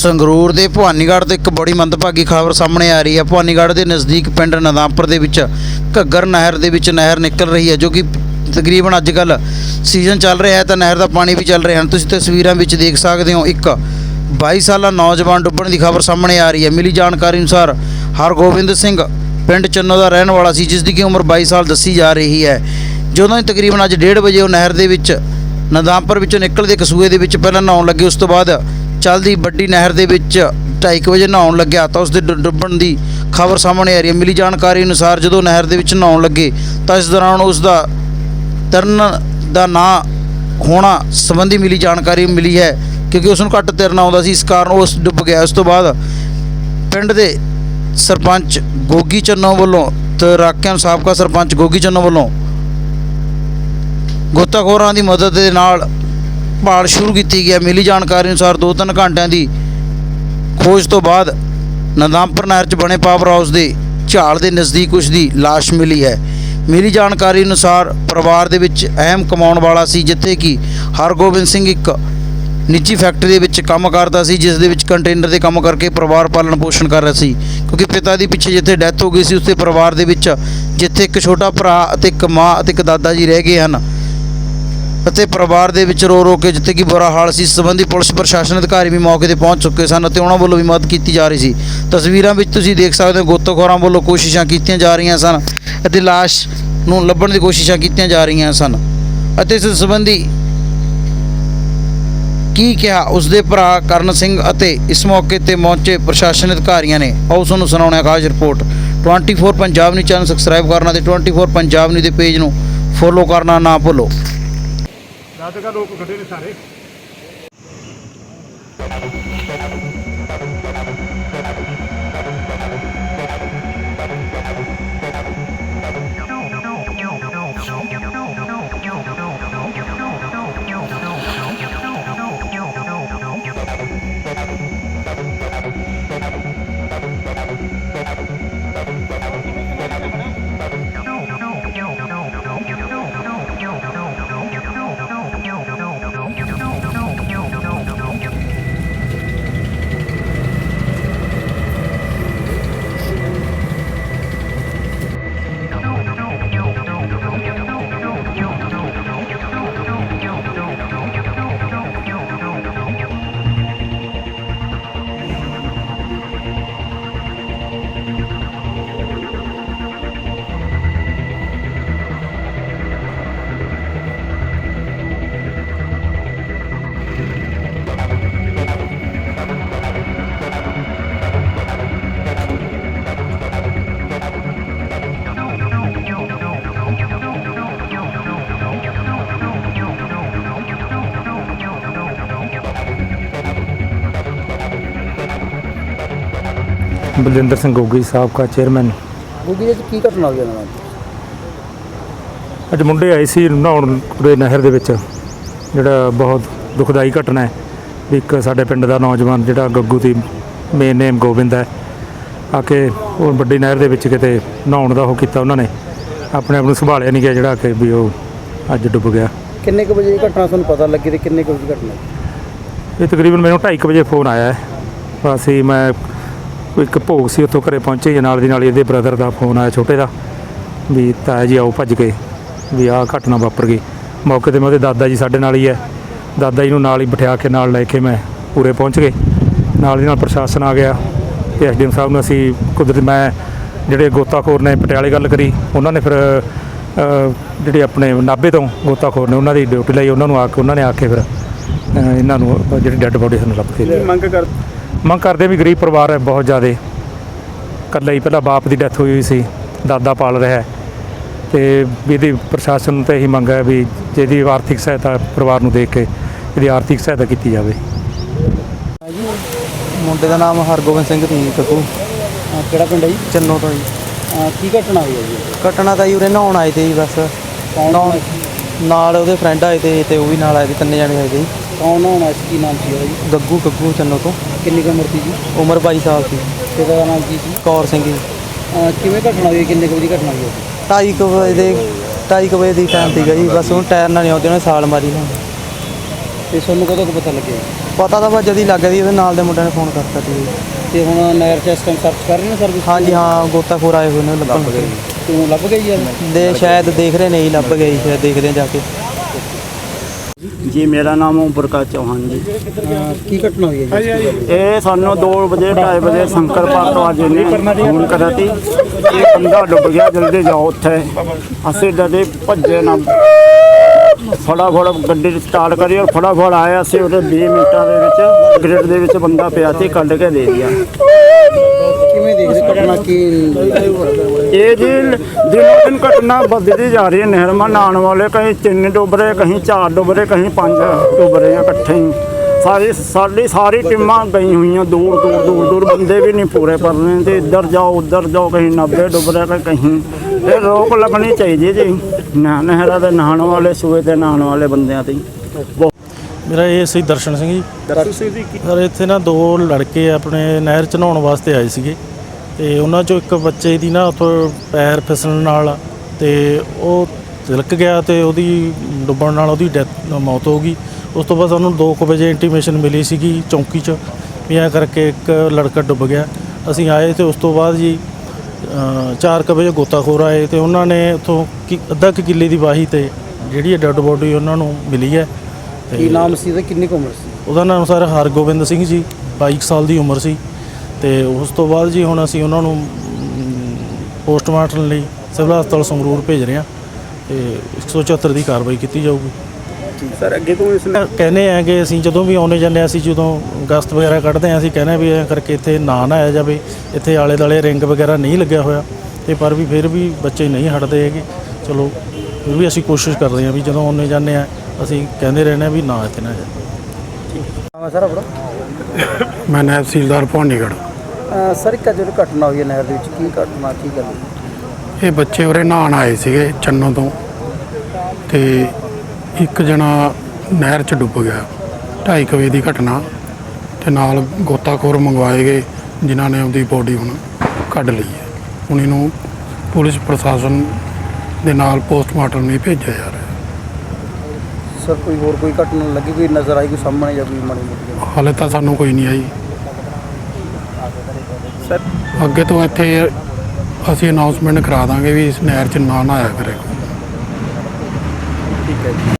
ਸੰਗਰੂਰ ਦੇ ਭਵਾਨੀਗੜ੍ਹ ਤੋਂ ਇੱਕ ਬੜੀ ਮੰਦਭਾਗੀ ਖਬਰ ਸਾਹਮਣੇ ਆ ਰਹੀ ਹੈ। ਭਵਾਨੀਗੜ੍ਹ ਦੇ ਨਜ਼ਦੀਕ ਪਿੰਡ ਨਦਾਮਪੁਰ ਦੇ ਵਿੱਚ ਘੱਗਰ ਨਹਿਰ ਦੇ ਵਿੱਚ ਨਹਿਰ ਨਿਕਲ ਰਹੀ ਹੈ, ਜੋ ਕਿ ਤਕਰੀਬਨ ਅੱਜ ਕੱਲ ਸੀਜ਼ਨ ਚੱਲ ਰਿਹਾ ਹੈ ਤਾਂ ਨਹਿਰ ਦਾ ਪਾਣੀ ਵੀ ਚੱਲ ਰਿਹਾ ਹਨ ਤੁਸੀਂ ਤਸਵੀਰਾਂ ਵਿੱਚ ਦੇਖ ਸਕਦੇ ਹੋ, ਇੱਕ 22 ਸਾਲਾ ਨੌਜਵਾਨ ਡੁੱਬਣ ਦੀ ਖਬਰ ਸਾਹਮਣੇ ਆ ਰਹੀ ਹੈ। ਮਿਲੀ ਜਾਣਕਾਰੀ ਅਨੁਸਾਰ ਹਰਗੋਬਿੰਦ ਸਿੰਘ ਪਿੰਡ ਚੰਨੋ ਦਾ ਰਹਿਣ ਵਾਲਾ ਸੀ, ਜਿਸ ਦੀ ਕਿ ਉਮਰ 22 ਸਾਲ ਦੱਸੀ ਜਾ ਰਹੀ ਹੈ। ਜਦੋਂ ਹੀ ਤਕਰੀਬਨ ਅੱਜ 1:30 ਵਜੇ ਉਹ ਨਹਿਰ ਦੇ ਵਿੱਚ ਨਦਾਮਪੁਰ ਵਿੱਚੋਂ ਨਿਕਲਦੇ ਕਸੂਏ ਦੇ ਵਿੱਚ ਪਹਿਲਾਂ ਨਹਾਉਣ ਲੱਗੇ, ਉਸ ਤੋਂ ਬਾਅਦ ਚੱਲਦੀ ਵੱਡੀ ਨਹਿਰ ਦੇ ਵਿੱਚ 2:30 ਵਜੇ ਨਹਾਉਣ ਲੱਗਿਆ ਤਾਂ ਉਸ ਦੇ ਡੁੱਬਣ ਦੀ ਖਬਰ ਸਾਹਮਣੇ ਆ ਰਹੀ ਹੈ। ਮਿਲੀ ਜਾਣਕਾਰੀ ਅਨੁਸਾਰ ਜਦੋਂ ਨਹਿਰ ਦੇ ਵਿੱਚ ਨਹਾਉਣ ਲੱਗੇ ਤਾਂ ਇਸ ਦੌਰਾਨ ਉਸ ਦਾ ਤਰਨ ਦਾ ਨਾਂ ਹੋਣਾ ਸੰਬੰਧੀ ਮਿਲੀ ਜਾਣਕਾਰੀ ਮਿਲੀ ਹੈ ਕਿਉਂਕਿ ਉਸ ਨੂੰ ਘੱਟ ਤੈਰਨਾ ਆਉਂਦਾ ਸੀ। ਇਸ ਕਾਰਨ ਉਸ ਡੁੱਬ ਗਿਆ। ਉਸ ਤੋਂ ਬਾਅਦ ਪਿੰਡ ਦੇ ਸਰਪੰਚ ਗੋਗੀ ਚੰਨੋ ਵੱਲੋਂ ਤੈਰਾਕਿਆਂ ਨੂੰ ਸਾਬਕਾ ਸਰਪੰਚ ਗੋਗੀ ਚੰਨੋ ਵੱਲੋਂ ਗੋਤਾਖੋਰਾਂ ਦੀ ਮਦਦ ਦੇ ਨਾਲ ਭਾਲ ਸ਼ੁਰੂ ਕੀਤੀ ਗਈ ਹੈ। ਮਿਲੀ ਜਾਣਕਾਰੀ ਅਨੁਸਾਰ 2-3 ਘੰਟਿਆਂ ਦੀ ਖੋਜ ਤੋਂ ਬਾਅਦ ਨੰਦਾਮਪੁਰ ਨਹਿਰ 'ਚ ਬਣੇ ਪਾਵਰ ਹਾਊਸ ਦੇ ਝਾਲ ਦੇ ਨਜ਼ਦੀਕ ਉਸ ਦੀ ਲਾਸ਼ ਮਿਲੀ ਹੈ। ਮਿਲੀ ਜਾਣਕਾਰੀ ਅਨੁਸਾਰ ਪਰਿਵਾਰ ਦੇ ਵਿੱਚ ਅਹਿਮ ਕਮਾਉਣ ਵਾਲਾ ਸੀ, ਜਿੱਥੇ ਕਿ ਹਰਗੋਬਿੰਦ ਸਿੰਘ ਇੱਕ ਨਿੱਜੀ ਫੈਕਟਰੀ ਦੇ ਵਿੱਚ ਕੰਮ ਕਰਦਾ ਸੀ, ਜਿਸ ਦੇ ਵਿੱਚ ਕੰਟੇਨਰ ਦੇ ਕੰਮ ਕਰਕੇ ਪਰਿਵਾਰ ਪਾਲਣ ਪੋਸ਼ਣ ਕਰ ਰਿਹਾ ਸੀ। ਕਿਉਂਕਿ ਪਿਤਾ ਦੀ ਪਿੱਛੇ ਜਿੱਥੇ ਡੈਥ ਹੋ ਗਈ ਸੀ ਉਸਦੇ ਪਰਿਵਾਰ ਦੇ ਵਿੱਚ ਜਿੱਥੇ ਇੱਕ ਛੋਟਾ ਭਰਾ ਅਤੇ ਇੱਕ ਮਾਂ ਅਤੇ ਇੱਕ ਦਾਦਾ ਜੀ ਰਹਿ ਗਏ ਹਨ ਅਤੇ ਪਰਿਵਾਰ ਦੇ ਵਿੱਚ ਰੋ ਰੋ ਕੇ ਜਿੱਥੇ ਕਿ ਬੁਰਾ ਹਾਲ ਸੀ, ਇਸ ਸੰਬੰਧੀ ਪੁਲਿਸ ਪ੍ਰਸ਼ਾਸਨ ਅਧਿਕਾਰੀ ਵੀ ਮੌਕੇ ਤੇ ਪਹੁੰਚ ਚੁੱਕੇ ਸਨ ਅਤੇ ਉਹਨਾਂ ਵੱਲੋਂ ਵੀ ਮਦਦ ਕੀਤੀ ਜਾ ਰਹੀ ਸੀ। ਤਸਵੀਰਾਂ ਵਿੱਚ ਤੁਸੀਂ ਦੇਖ ਸਕਦੇ ਹੋ ਗੋਤਖੋਰਾਂ ਵੱਲੋਂ ਕੋਸ਼ਿਸ਼ਾਂ ਕੀਤੀਆਂ ਜਾ ਰਹੀਆਂ ਸਨ ਅਤੇ ਲਾਸ਼ ਨੂੰ ਲੱਭਣ ਦੀ ਕੋਸ਼ਿਸ਼ਾਂ ਕੀਤੀਆਂ ਜਾ ਰਹੀਆਂ ਸਨ। ਅਤੇ ਇਸ ਸੰਬੰਧੀ ਕੀ ਕਿਹਾ ਉਸਦੇ ਭਰਾ ਕਰਨ ਸਿੰਘ ਅਤੇ ਇਸ ਮੌਕੇ ਤੇ ਪਹੁੰਚੇ ਪ੍ਰਸ਼ਾਸਨ ਅਧਿਕਾਰੀਆਂ ਨੇ, ਆਓ ਤੁਹਾਨੂੰ ਸੁਣਾਉਣਾ ਹੈ ਖਾਸ report. 24 Punjab news channel subscribe ਕਰਨਾ ਤੇ 24 ਪੰਜਾਬ ਨਿਊਜ਼ ਦੇ ਪੇਜ ਨੂੰ ਫੋਲੋ ਕਰਨਾ ਨਾ ਭੁੱਲੋ। ਰਾਤ ਦਾ ਲੋਕ ਖੜੇ ਨੇ ਸਾਰੇ। ਬਲਜਿੰਦਰ ਸਿੰਘ ਗੋਗੀ ਸਾਬਕਾ ਚੇਅਰਮੈਨ। ਗੁੱਗੀ ਜੀ ਕੀ ਘਟਨਾ ਹੋਈ ਇਹਨਾਂ ਨਾਲ? ਅੱਜ ਮੁੰਡੇ ਆਏ ਸੀ ਨਹਾਉਣ ਦੇ ਨਹਿਰ ਦੇ ਵਿੱਚ। ਜਿਹੜਾ ਬਹੁਤ ਦੁਖਦਾਈ ਘਟਨਾ ਹੈ ਵੀ ਇੱਕ ਸਾਡੇ ਪਿੰਡ ਦਾ ਨੌਜਵਾਨ ਜਿਹੜਾ ਗੱਗੂ ਦੀ ਮੇਨ ਨੇਮ ਗੋਬਿੰਦ ਹੈ ਆ ਕੇ ਉਹ ਵੱਡੀ ਨਹਿਰ ਦੇ ਵਿੱਚ ਕਿਤੇ ਨਹਾਉਣ ਦਾ ਉਹ ਕੀਤਾ ਉਹਨਾਂ ਨੇ। ਆਪਣੇ ਆਪ ਨੂੰ ਸੰਭਾਲਿਆ ਨਹੀਂ ਗਿਆ ਜਿਹੜਾ ਕਿ ਵੀ ਉਹ ਅੱਜ ਡੁੱਬ ਗਿਆ। ਕਿੰਨੇ ਕੁ ਵਜੇ ਇਹ ਘਟਨਾ ਤੁਹਾਨੂੰ ਪਤਾ ਲੱਗੀ ਤੇ ਕਿੰਨੇ ਕੁ ਵਜੇ ਘਟਨਾ ਇਹ ਤਕਰੀਬਨ ਮੈਨੂੰ 2:30 ਵਜੇ ਫੋਨ ਆਇਆ ਹੈ। ਅਸੀਂ ਮੈਂ ਕੋਈ ਇੱਕ ਭੋਗ ਸੀ ਉੱਥੋਂ ਘਰੇ ਪਹੁੰਚੇ ਜੀ ਨਾਲ ਦੀ ਨਾਲ ਹੀ ਇਹਦੇ ਬ੍ਰਦਰ ਦਾ ਫੋਨ ਆਇਆ ਛੋਟੇ ਦਾ ਵੀ ਤਾਇਆ ਜੀ ਆਓ ਭੱਜ ਕੇ ਵੀ ਆਹ ਘਟਨਾ ਵਾਪਰ ਗਈ। ਮੌਕੇ ਤੇ ਮੈਂ ਉਹਦੇ ਦਾਦਾ ਜੀ ਸਾਡੇ ਨਾਲ ਹੀ ਹੈ। ਦਾਦਾ ਜੀ ਨੂੰ ਨਾਲ ਹੀ ਬਿਠਾ ਕੇ ਨਾਲ ਲੈ ਕੇ ਮੈਂ ਪੂਰੇ ਪਹੁੰਚ ਗਏ। ਨਾਲ ਦੀ ਨਾਲ ਪ੍ਰਸ਼ਾਸਨ ਆ ਗਿਆ ਤੇ ਐਸਡੀਐਮ ਸਾਹਿਬ ਨੂੰ ਅਸੀਂ ਕੁਦਰਤ ਮੈਂ ਜਿਹੜੇ ਗੋਤਾਖੋਰ ਨੇ ਪਟਿਆਲੇ ਗੱਲ ਕਰੀ ਉਹਨਾਂ ਨੇ ਫਿਰ ਅ, ਜਿਹੜੇ ਆਪਣੇ ਨਾਭੇ ਤੋਂ ਗੋਤਾਖੋਰ ਨੇ ਉਹਨਾਂ ਦੀ ਡਿਊਟੀ ਲਈ ਉਹਨਾਂ ਨੂੰ ਆ ਕੇ ਉਹਨਾਂ ਨੇ ਆ ਕੇ ਫਿਰ ਇਹਨਾਂ ਨੂੰ ਜਿਹੜੀ ਡੈੱਡ ਬੋਡੀ ਸਾਨੂੰ ਲੱਭ ਕੇ ਮੰਗ ਕਰ ਮੰਗ ਕਰਦੇ ਵੀ ਗਰੀਬ ਪਰਿਵਾਰ ਹੈ ਬਹੁਤ ਜ਼ਿਆਦਾ। ਇਕੱਲਾ ਹੀ ਪਹਿਲਾਂ ਬਾਪ ਦੀ ਡੈਥ ਹੋਈ ਹੋਈ ਸੀ ਦਾਦਾ ਪਾਲ ਰਿਹਾ ਹੈ। ਤੇ ਵੀ ਇਹਦੀ ਪ੍ਰਸ਼ਾਸਨ ਨੂੰ ਤਾਂ ਇਹੀ ਮੰਗ ਹੈ ਵੀ ਜਿਹਦੀ ਆਰਥਿਕ ਸਹਾਇਤਾ ਪਰਿਵਾਰ ਨੂੰ ਦੇ ਕੇ ਇਹਦੀ ਆਰਥਿਕ ਸਹਾਇਤਾ ਕੀਤੀ ਜਾਵੇ। ਮੁੰਡੇ ਦਾ ਨਾਮ ਹਰਗੋਬਿੰਦ ਸਿੰਘ ਸੀ ਕੱਕੂ ਕਿਹੜਾ ਪਿੰਡ ਹੈ ਜੀ? ਚੰਨੋ ਤੋਂ ਜੀ। ਕੀ ਘਟਨਾ ਹੋਈ ਹੈ ਜੀ? ਘਟਨਾ ਤਾਂ ਜੀ ਉਰੇ ਨਹਾਉਣ ਆਏ ਤੇ ਜੀ ਬਸ। ਨਾਲ ਉਹਦੇ ਫਰੈਂਡ ਆਏ ਤੇ ਤੇ ਉਹ ਵੀ ਨਾਲ ਆਏ ਤੇ ਤਿੰਨੇ ਜਣੇ ਆਏ ਤੇ ਜੀ। ਕੌਣ ਹੋਣਾ ਸੀ ਕੀ ਨਾਮ ਸੀ ਉਹਦਾ ਜੀ? ਗੱਗੂ ਗੱਗੂ ਚੰਨੋ ਤੋਂ। ਕਿੰਨੀ ਕੁ ਉਮਰ ਸੀ ਜੀ? ਉਮਰ 22 ਸਾਲ ਸੀ। ਪਿਤਾ ਦਾ ਨਾਮ ਕੀ ਸੀ? ਕੌਰ ਸਿੰਘ ਜੀ। ਅਹ ਕਿਵੇਂ ਘਟਨਾ ਹੋਈ? ਕਿੰਨੇ ਕੁ ਵਜੇ ਘਟਨਾ ਹੋਈ ਹੈ ਢਾਈ ਕੁ ਵਜੇ ਦੇ ਢਾਈ ਕੁ ਵਜੇ ਦੀ ਟਾਈਮ ਸੀਗਾ ਜੀ। ਬਸ ਉਹ ਟਾਇਰ ਨਾਲ ਨਹੀਂ ਆਉਂਦੇ ਉਹਨੇ ਸਾਲ ਮਾਰੀ ਨਾ ਤੇ ਤੁਹਾਨੂੰ ਕਦੋਂ ਕੁ ਪਤਾ ਲੱਗਿਆ ਪਤਾ ਤਾਂ ਬਸ ਜਦੀ ਲੱਗ ਗਈ ਉਹਦੇ ਨਾਲ ਦੇ ਮੁੰਡਿਆਂ ਨੇ ਫੋਨ ਕਰਤਾ ਸੀ ਤੇ ਹੁਣ ਨਹਿਰ ਚ ਇਸ ਟਾਈਮ ਸਰਚ ਕਰ ਰਹੇ ਨੇ ਸਰਵਿਸ ਹਾਂਜੀ ਹਾਂ ਗੋਤਾਖੋਰ ਆਏ ਹੋਏ ਨੇ ਲੱਭਣ। ਤੂੰ ਲੱਭ ਗਈ ਯਾਰ ਦੇ ਸ਼ਾਇਦ ਦੇਖ ਰਹੇ ਨਹੀਂ ਲੱਭ ਗਏ ਜੀ, ਸ਼ਾਇਦ ਦੇਖਦੇ ਆ ਜਾ ਕੇ। ਜੀ ਮੇਰਾ ਨਾਮ ਪ੍ਰਕਾਸ਼ ਚੌਹਾਨ ਜੀ। ਕੀ ਘਟਨਾ ਹੋਈ ਹੈ ਜੀ? ਇਹ ਸਾਨੂੰ 2 ਵਜੇ 2:30 ਵਜੇ ਸ਼ੰਕਰ ਪਾਰਕ ਵਾਜੇ ਨੇ ਫੋਨ ਕਰਿਆ ਸੀ। ਇਹ ਬੰਦਾ ਡੁੱਬ ਗਿਆ ਜਲਦੀ ਜਾਓ ਉੱਥੇ। ਅਸੀਂ ਡਰੇ ਭੱਜੇ ਨਾ। ਫਟਾਫਟ ਗੱਡੀ ਸਟਾਰਟ ਕਰੀ ਔਰ ਫਟਾਫਟ ਆਏ। ਅਸੀਂ ਉਹਦੇ 20 ਮਿੰਟਾਂ ਦੇ ਵਿੱਚ ਗ੍ਰਿਡ ਦੇ ਵਿੱਚ ਬੰਦਾ ਪਿਆ ਸੀ ਕੱਢ ਕੇ ਦੇ ਦਿਆ। ਜੀ ਦਿਨ ਘਟਨਾ ਵੱਧਦੀ ਜਾ ਰਹੀ ਹੈ ਨਹਿਰ ਮਾ ਨਹਾਉਣ ਵਾਲੇ ਕਹੀਂ ਤਿੰਨ ਡੁੱਬ ਰਹੇ ਕਹੀਂ ਚਾਰ ਡੁੱਬ ਰਹੇ ਕਹੀਂ ਪੰਜ ਡੁੱਬ ਰਹੇ ਆ ਇਕੱਠੇ ਹੀ। ਸਾਰੀ ਸਾਡੀ ਸਾਰੀ ਟੀਮਾਂ ਗਈ ਹੋਈਆਂ ਦੂਰ ਦੂਰ ਦੂਰ ਦੂਰ। ਬੰਦੇ ਵੀ ਨਹੀਂ ਪੂਰੇ ਪਰ ਰਹੇ ਤੇ ਇੱਧਰ ਜਾਓ ਉੱਧਰ ਜਾਓ ਕਹੀਂ 90 ਡੁੱਬ ਰਹੇ ਤੇ ਕਹੀਂ। ਇਹ ਰੋਕ ਲੱਗਣੀ ਚਾਹੀਦੀ ਜੀ। ਨਾ ਨਹਿਰਾਂ ਦੇ ਨਹਾਉਣ ਵਾਲੇ ਸੂਏ ਤੇ ਨਹਾਉਣ ਵਾਲੇ ਬੰਦਿਆਂ ਤੇ ਮੇਰਾ ਇਹ ਸੀ ਦਰਸ਼ਨ ਸਿੰਘ ਜੀ। ਸਰ ਇੱਥੇ ਨਾ ਦੋ ਲੜਕੇ ਆਪਣੇ ਨਹਿਰ ਚ ਨਹਾਉਣ ਵਾਸਤੇ ਆਏ ਸੀਗੇ। ਤੇ ਉਹਨਾਂ ਚੋਂ ਇੱਕ ਬੱਚੇ ਦੀ ਨਾ ਉੱਥੋਂ ਪੈਰ ਫਿਸਲਣ ਨਾਲ ਤੇ ਉਹ ਤਿਲਕ ਗਿਆ ਤੇ ਉਹਦੀ ਡੁੱਬਣ ਨਾਲ ਉਹਦੀ ਡੈਥ ਮੌਤ ਹੋ ਗਈ। ਉਸ ਤੋਂ ਬਾਅਦ ਸਾਨੂੰ 2 ਵਜੇ ਇੰਟੀਮੇਸ਼ਨ ਮਿਲੀ ਸੀਗੀ ਚੌਂਕੀ 'ਚ ਵੀ ਐਂ ਕਰਕੇ ਇੱਕ ਲੜਕਾ ਡੁੱਬ ਗਿਆ। ਅਸੀਂ ਆਏ ਤੇ ਉਸ ਤੋਂ ਬਾਅਦ ਜੀ 4 ਵਜੇ ਗੋਤਾਖੋਰ ਆਏ ਤੇ ਉਹਨਾਂ ਨੇ ਉੱਥੋਂ ਅੱਧਾ ਕੁ ਕਿੱਲੇ ਦੀ ਵਾਹੀ ਤੇ ਜਿਹੜੀ ਡੈੱਡ ਬੋਡੀ ਉਹਨਾਂ ਨੂੰ ਮਿਲੀ ਹੈ। ਕੀ ਨਾਮ ਸੀ ਤੇ ਕਿੰਨੀ ਉਮਰ ਸੀ? ਉਹਦਾ ਨਾਮ ਸਰ ਹਰਗੋਬਿੰਦ ਸਿੰਘ ਜੀ 22 ਕੁ ਸਾਲ ਦੀ ਉਮਰ ਸੀ। ਤੇ ਉਸ ਤੋਂ ਬਾਅਦ ਜੀ ਹੁਣ ਅਸੀਂ ਉਹਨਾਂ ਨੂੰ ਪੋਸਟਮਾਰਟਮ ਲਈ ਸਿਵਲ ਹਸਪਤਾਲ ਸੰਗਰੂਰ ਭੇਜ ਰਹੇ ਹਾਂ ਤੇ 174 ਦੀ ਕਾਰਵਾਈ ਕੀਤੀ ਜਾਊਗੀ। ਸਰ ਅੱਗੇ ਤੋਂ ਇਸ ਕਹਿੰਦੇ ਆ ਕਿ ਅਸੀਂ ਜਦੋਂ ਵੀ ਆਉਣੇ ਜਾਂਦੇ ਹਾਂ ਅਸੀਂ ਜਦੋਂ ਗਸਤ ਵਗੈਰਾ ਕੱਢਦੇ ਹਾਂ ਅਸੀਂ ਕਹਿੰਦੇ ਹਾਂ ਵੀ ਐਂ ਕਰਕੇ ਇੱਥੇ ਨਾ ਨਾ ਆਇਆ ਜਾਵੇ ਇੱਥੇ ਆਲੇ ਦਾਲੇ ਰਿੰਗ ਵਗੈਰਾ ਨਹੀਂ ਲੱਗਿਆ ਹੋਇਆ ਤੇ ਪਰ ਵੀ ਫਿਰ ਵੀ ਬੱਚੇ ਨਹੀਂ ਹਟਦੇ ਹੈਗੇ। ਚਲੋ ਫਿਰ ਵੀ ਅਸੀਂ ਕੋਸ਼ਿਸ਼ ਕਰਦੇ ਹਾਂ ਵੀ ਜਦੋਂ ਆਉਣੇ ਜਾਂਦੇ ਆ ਅਸੀਂ ਕਹਿੰਦੇ ਰਹਿੰਦੇ ਹਾਂ ਵੀ ਨਾ ਇੱਥੇ ਨਾ ਜਾਵੇ। ਸਰ ਆਪਣਾ ਮੈਂ ਨਾਇਬ ਤਹਿਸੀਲਦਾਰ ਭਵਾਨੀਗੜ੍ਹ। ਸਰ ਇੱਕ ਜਿਹੜੀ ਘਟਨਾ ਹੋਈ ਹੈ ਨਹਿਰ ਦੇ ਵਿੱਚ। ਕੀ ਘਟਨਾ ਕੀ ਗੱਲ ਇਹ ਬੱਚੇ ਉਰੇ ਨਹਾਉਣ ਆਏ ਸੀਗੇ ਚੰਨੋ ਤੋਂ ਤੇ ਇੱਕ ਜਣਾ ਨਹਿਰ 'ਚ ਡੁੱਬ ਗਿਆ। ਢਾਈ ਕੁ ਵਜੇ ਦੀ ਘਟਨਾ ਤੇ ਨਾਲ ਗੋਤਾਖੋਰ ਮੰਗਵਾਏ ਗਏ ਜਿਨ੍ਹਾਂ ਨੇ ਉਹਦੀ ਬੋਡੀ ਹੁਣ ਕੱਢ ਲਈ ਹੈ। ਹੁਣ ਇਹਨੂੰ ਪੁਲਿਸ ਪ੍ਰਸ਼ਾਸਨ ਦੇ ਨਾਲ ਪੋਸਟਮਾਰਟਮ ਲਈ ਭੇਜਿਆ ਜਾ ਰਿਹਾ ਸਰ ਕੋਈ ਹੋਰ ਕੋਈ ਘਟਨਾ ਲੱਗੀ ਕੋਈ ਨਜ਼ਰ ਆਈ ਕੋਈ ਸਾਹਮਣੇ ਜਾਂ ਕੋਈ ਮਾੜੀ ਮੋਟੀ ਹਾਲੇ ਤਾਂ ਸਾਨੂੰ ਕੋਈ ਨਹੀਂ ਆਈ। ਅੱਗੇ ਤੋਂ ਇੱਥੇ ਅਸੀਂ ਅਨਾਉਂਸਮੈਂਟ ਕਰਾ ਦਾਂਗੇ ਵੀ ਇਸ ਨਹਿਰ 'ਚ ਨਾ ਨਹਾਇਆ ਕਰੇ। ਠੀਕ ਹੈ ਜੀ।